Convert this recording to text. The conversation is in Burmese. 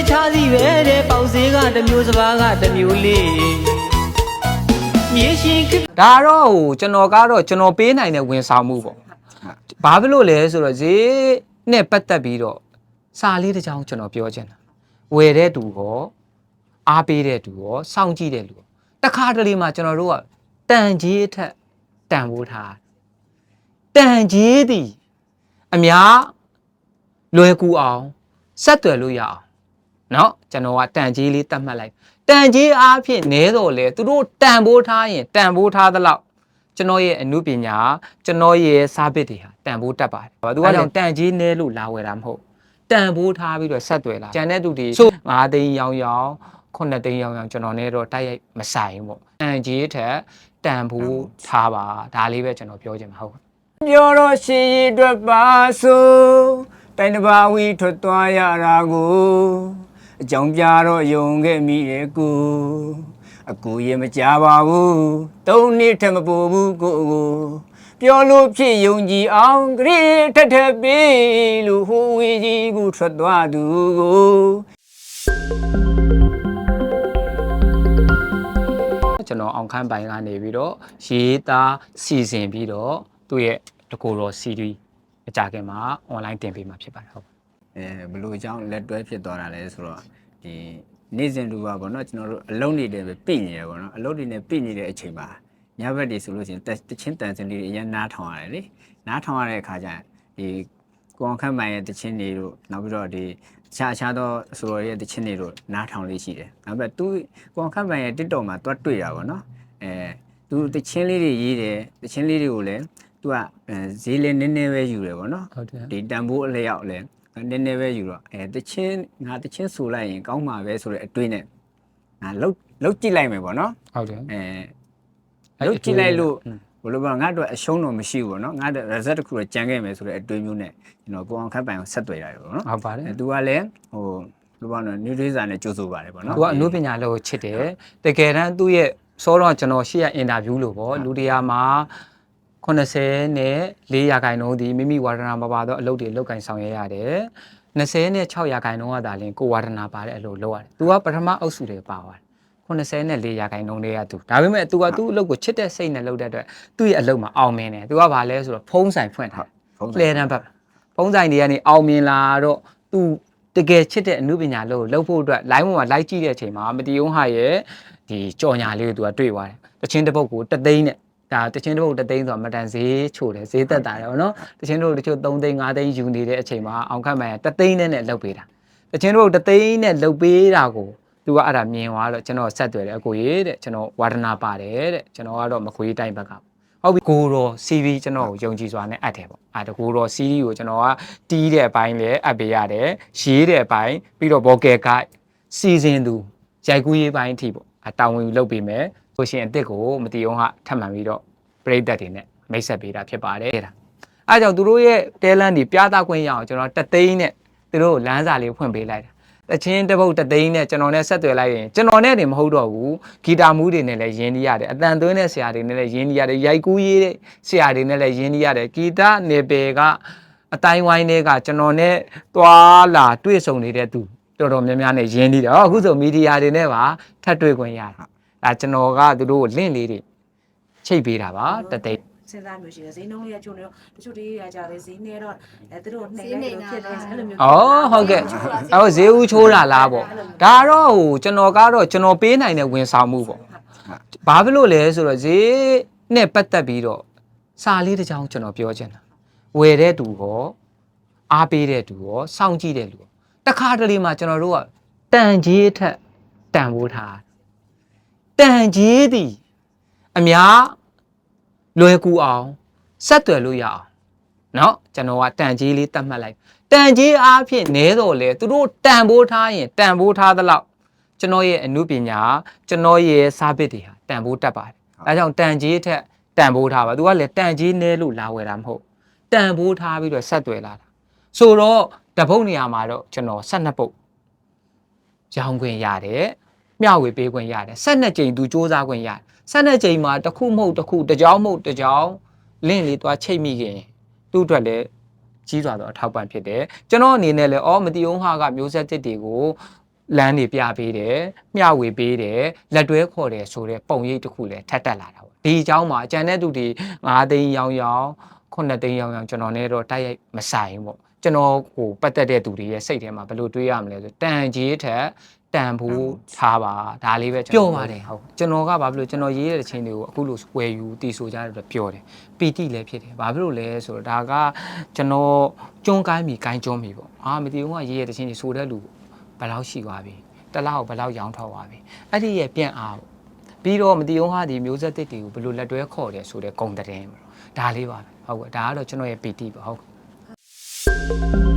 တခြားစီပဲတဲ့ပေါက်ဈေးကတစ်မျိုးစပါးကတစ်မျိုးလေးမြေရှင်ခစ်ဒါတော့ဟိုကျွန်တော်ကတော့ကျွန်တော်ပေးနိုင်တဲ့ဝန်ဆောင်မှုပေါ့ဘာဖြစ်လို့လဲဆိုတော့ဈေးနဲ့ပတ်သက်ပြီးတော့စာလေးတစ်ကြောင်းကျွန်တော်ပြောချင်တာဝယ်တဲ့သူရောအားပေးတဲ့သူရောစောင့်ကြည့်တဲ့လူရောတခါတလေမှာကျွန်တော်တို့ကတန်ကြီးအထက်တန်ဖိုးထားတန်ကြီးသည်အများလွယ်ကူအောင်ဆက်သွယ်လို့ရအောင် เนาะကျွန်တော်ကတန်ကြီးလေးတတ်မှတ်လိုက်တန်ကြီးအားဖြင့်နဲတော့လေသူတို့တန်ဖိုးထားရင်တန်ဖိုးထားသလောက်ကျွန်တော်ရဲ့အမှုပညာကျွန်တော်ရဲ့စားပစ်တွေဟာတန်ဖိုးတက်ပါတယ်။သူကလည်းတန်ကြီးနဲလို့လာဝယ်တာမဟုတ်တန်ဖိုးထားပြီးတော့ဆက်သွယ်လာ။ကျန်တဲ့သူတွေ9သိန်းရောင်းရောင်း9သိန်းရောင်းရောင်းကျွန်တော်နဲ့တော့တိုက်ရိုက်မဆိုင်ဘူးပေါ့။တန်ကြီးထက်တန်ဖိုးထားပါဒါလေးပဲကျွန်တော်ပြောချင်မှာဟုတ် ပြောတော့ရှည်ရည်အတွက်ပါဆိုတိုင်းတစ်ပါးဝီထွက်သွားရတာကို အကြောင်းပြတော့ယုံခဲ့မိရဲ့ကိုအကူရေမကြပါဘူးသုံးနှစ်ထက်မပိုဘူးကိုကိုပြောလို့ဖြစ်ယုံကြည်အောင်ဂရိထက်ထက်ပေးလို့ဟိုဝေကြီးကိုထွက်သွားသူကိုကျွန်တော်အောင်ခန်းပိုင်ကနေပြီးတော့ရေးသားစီစဉ်ပြီးတော့သူ့ရဲ့တကူတော် CD အကြခင်မှာ online တင်ပေးမှာဖြစ်ပါတယ်ဟုတ် အဲဘလို့အကြောင်းလက်တွဲဖြစ်သွားတာလဲဆိုတော့ဒီနေ့စဉ်လူပါပေါ့နော်ကျွန်တော်တို့အလုံးနေတယ်ပဲပြင့်နေတယ်ပေါ့နော်အလုံးတွေနဲ့ပြင့်နေတဲ့အချိန်မှာညဘက်တွေဆိုလို့ရှိရင်တက်တချင်းတန်စင်လေးတွေအရင်နားထောင်ရတယ်လေနားထောင်ရတဲ့အခါကျရင်ဒီကိုအောင်ခန့်မိုင်ရဲ့တချင်းတွေတို့နောက်ပြီးတော့ဒီအခြားအခြားသောအဆိုတော်ရဲ့တချင်းတွေတို့နားထောင်လေးရှိတယ်နောက်ပြီးသူကိုအောင်ခန့်မိုင်ရဲ့ TikTok မှာတွတ်တွေ့တာပေါ့နော်အဲသူတချင်းလေးတွေရေးတယ်တချင်းလေးတွေကိုလည်းသူကအဲဈေးလေးနည်းနည်းပဲယူတယ်ပေါ့နော်ဟုတ်တယ်ဒီတန်ဖိုးအလျောက်လဲ နည်းနည်းပဲယူတော့အဲတချင်းငါတချင်းဆိုလိုက်ရင်ကောင်းမှာပဲဆိုတဲ့အတွေးနဲ့ငါလှုပ်လှုပ်ကြည့်လိုက်မယ်ပေါ့နော်ဟုတ်တယ်အဲလှုပ်ကြည့်လိုက်လို့ဘယ်လိုပြောငါတို့အရှုံးတော့မရှိဘူးပေါ့နော်ငါတို့ result တစ်ခုတော့ကြံခဲ့မယ်ဆိုတဲ့အတွေးမျိုးနဲ့ကျွန်တော်ကိုအောင်ခတ်ပိုင်ကိုဆက်သွယ်ရတယ်ပေါ့နော်ဟုတ်ပါတယ်အဲသူကလည်းဟိုဘယ်လိုပြောလဲ new tracer နဲ့ကြိုးဆိုပါတယ်ပေါ့နော်သူကအနုပညာလို့ချစ်တယ်တကယ်တမ်းသူ့ရဲ့စောတော့ကျွန်တော်ရှေ့ရအင်တာဗျူးလို့ပေါ့လူတရားမှာ 80နဲ့4ရာခိုင်နှုန်းဒီမိမိဝါဒနာမပါတော့အလုပ်တွေလုပ်ကင်ဆောင်ရရတယ်20နဲ့6ရာခိုင်နှုန်းကဒါလင်းကိုဝါဒနာပါတဲ့အလုပ်လုပ်ရတယ်သူကပထမအုပ်စုတွေပါသွားတယ်80နဲ့4ရာခိုင်နှုန်းတွေကသူဒါပေမဲ့သူကသူ့အလုပ်ကိုချစ်တဲ့စိတ်နဲ့လုပ်တဲ့အတွက်သူ့ရဲ့အလုပ်မှာအောင်မြင်တယ်သူကဘာလဲဆိုတော့ဖုံးဆိုင်ဖွင့်ထားဖုန်းပလဲတန်းဘက်ဖုံးဆိုင်တွေကနေအောင်မြင်လာတော့သူတကယ်ချစ်တဲ့အမှုပညာလို့လုပ်ဖို့အတွက် line ပေါ်မှာ like ကြည့်တဲ့အချိန်မှာမတီယုံဟာရဲ့ဒီကြော်ညာလေးကိုသူကတွေ့သွားတယ်တချင်းတစ်ပုတ်ကိုတသိန်းနဲ့ ဒါတချင်းတစ်ပုတ်တသိန်းဆိုတော့မတန်ဈေးချို့တယ်ဈေးသက်တာတယ်ဗောနော်တချင်းတို့တချို့3သိန်း5သိန်းယူနေတဲ့အချိန်မှာအောင်ခတ်မှန်တသိန်းနဲ့နဲ့လုပ်ပေးတာတချင်းတို့တသိန်းနဲ့လုပ်ပေးတာကိုသူကအဲ့ဒါမြင်သွားတော့ကျွန်တော်ဆက်သွယ်တယ်အကိုကြီးတဲ့ကျွန်တော်ဝါဒနာပါတယ်တဲ့ကျွန်တော်ကတော့မခွေးတိုင်းဘက်ကဟုတ်ပြီကိုတော် CV ကျွန်တော်ကိုယုံကြည်စွာနဲ့အပ်တယ်ပေါ့အဲတကိုတော် CV ကိုကျွန်တော်ကတီးတဲ့အပိုင်းလည်းအပ်ပေးရတယ်ရေးတဲ့အပိုင်းပြီးတော့ vocal ကစီစဉ်သူရိုက်ကူးရေးပိုင်းအထိပေါ့အတာဝန်ယူလုပ်ပေးမယ် ဆိုရှင်အစ်စ်ကိုမတီအောင်ကထပ်မှန်ပြီးတော့ပြိသက်တွေနဲ့မိတ်ဆက်ပေးတာဖြစ်ပါတယ်အဲ့ဒါအဲကြောင့်သူတို့ရဲ့တဲလန်းတွေပြသခွင့်ရအောင်ကျွန်တော်တသိန်းနဲ့သူတို့လမ်းစာလေးဖွင့်ပေးလိုက်တာတချင်းတစ်ပုတ်တစ်သိန်းနဲ့ကျွန်တော်နဲ့ဆက်သွယ်လိုက်ရင်ကျွန်တော်နဲ့နေမဟုတ်တော့ဘူးဂီတာမူးတွေနဲ့လည်းရင်းနှီးရတယ်အတန်သွင်းတဲ့ဆရာတွေနဲ့လည်းရင်းနှီးရတယ်ရိုက်ကူးရေးတဲ့ဆရာတွေနဲ့လည်းရင်းနှီးရတယ်ဂီတာနေပယ်ကအတိုင်းဝိုင်းတွေကကျွန်တော်နဲ့သွားလာတွေ့ဆုံနေတဲ့သူတော်တော်များများနဲ့ရင်းနှီးတယ်ဟောအခုဆိုမီဒီယာတွေနဲ့ပါထပ်တွေ့ခွင့်ရတယ် ဒါကျွန်တော်ကသူတို့ကိုလင့်လေးတွေချိတ်ပေးတာပါတသိန်းစဉ်းစားမျိုးရှိတယ်ဈေးနှုန်းလေးကချုံနေတော့တချို့တေးရကြတယ်ဈေးနေတော့အဲသူတို့နှိမ့်နေလို့ဖြစ်တယ်အဲ့လိုမျိုး။အော်ဟုတ်ကဲ့။အော်ဈေးဦးချိုးတာလားပေါ့။ဒါတော့ဟိုကျွန်တော်ကတော့ကျွန်တော်ပေးနိုင်တဲ့ဝန်ဆောင်မှုပေါ့။ဘာဖြစ်လို့လဲဆိုတော့ဈေးနဲ့ပတ်သက်ပြီးတော့စာလေးတစ်ချောင်းကျွန်တော်ပြောချင်တာ။ဝယ်တဲ့သူရောအားပေးတဲ့သူရောစောင့်ကြည့်တဲ့လူရောတခါတလေမှာကျွန်တော်တို့ကတန်ကြီးထက်တန်ဖိုးထား တန်ကြီးသည်အများလွယ်ကူအောင်ဆက်သွယ်လို့ရအောင် เนาะကျွန်တော်ကတန်ကြီးလေးတတ်မှတ်လိုက်တန်ကြီးအားဖြင့်နဲတော့လေသူတို့တန်ဖိုးထားရင်တန်ဖိုးထားသလောက်ကျွန်တော်ရဲ့အမှုပညာကျွန်တော်ရဲ့စားပစ်တွေဟာတန်ဖိုးတက်ပါတယ်ဒါကြောင့်တန်ကြီးထက်တန်ဖိုးထားပါသူကလည်းတန်ကြီးနဲလို့လာဝယ်တာမဟုတ်တန်ဖိုးထားပြီးတော့ဆက်သွယ်လာတာဆိုတော့တပုတ်နေရာမှာတော့ကျွန်တော်12ပုတ်ရောင်းခွင့်ရတယ် မျှဝေပေးခွင့်ရတယ်12ကြိမ်သူစူးစမ်းခွင့်ရတယ်12ကြိမ်မှာတစ်ခုမဟုတ်တစ်ခုတစ်ကြောင်းမဟုတ်တစ်ကြောင်းလင့်လေးသွားချိတ်မိခင်သူ့အတွက်လည်းကြီးစွာသောအထောက်ပံ့ဖြစ်တယ်ကျွန်တော်အနေနဲ့လည်းအော်မတီအောင်ဟာကမျိုးဆက်တစ်တွေကိုလမ်းတွေပြပေးတယ်မျှဝေပေးတယ်လက်တွဲခေါ်တယ်ဆိုတဲ့ပုံရိပ်တစ်ခုလည်းထပ်တက်လာတာပေါ့ဒီအကြောင်းမှာအကြံတဲ့သူတွေ9သိန်းရောင်းရောင်း9သိန်းရောင်းရောင်းကျွန်တော်နဲ့တော့တိုက်ရိုက်မဆိုင်ဘူးပေါ့ ကျွန်တော်ကိုပတ်သက်တဲ့သူတွေရဲ့စိတ်ထဲမှာဘယ်လိုတွေးရမလဲဆိုတန်ကြီးထက်တန်ဖို့ထားပါဒါလေးပဲပြောပါတယ်ဟုတ်ကျွန်တော်ကဘာဖြစ်လို့ကျွန်တော်ရေးတဲ့ချင်းတွေကိုအခုလိုဝယ်ယူတည်ဆိုကြတဲ့အတွက်ပြောတယ်ပီတိလည်းဖြစ်တယ်ဘာဖြစ်လို့လဲဆိုတော့ဒါကကျွန်တော်ကျွန်းကိုင်းမိကိုင်းကျွန်းမိပေါ့အာမတီဦးကရေးတဲ့ချင်းတွေဆိုတဲ့လူဘယ်လောက်ရှိသွားပြီတစ်လောက်ဘယ်လောက်ရောင်းထောက်သွားပြီအဲ့ဒီရဲ့ပြန့်အားပေါ့ပြီးတော့မတီဦးဟာဒီမျိုးဆက်တစ်တွေကိုဘယ်လိုလက်တွဲခေါ်တယ်ဆိုတဲ့ဂုံတဲ့င်းပေါ့ဒါလေးပါပဲဟုတ်ကဲ့ဒါကတော့ကျွန်တော်ရဲ့ပီတိပေါ့ဟုတ် ကဲ့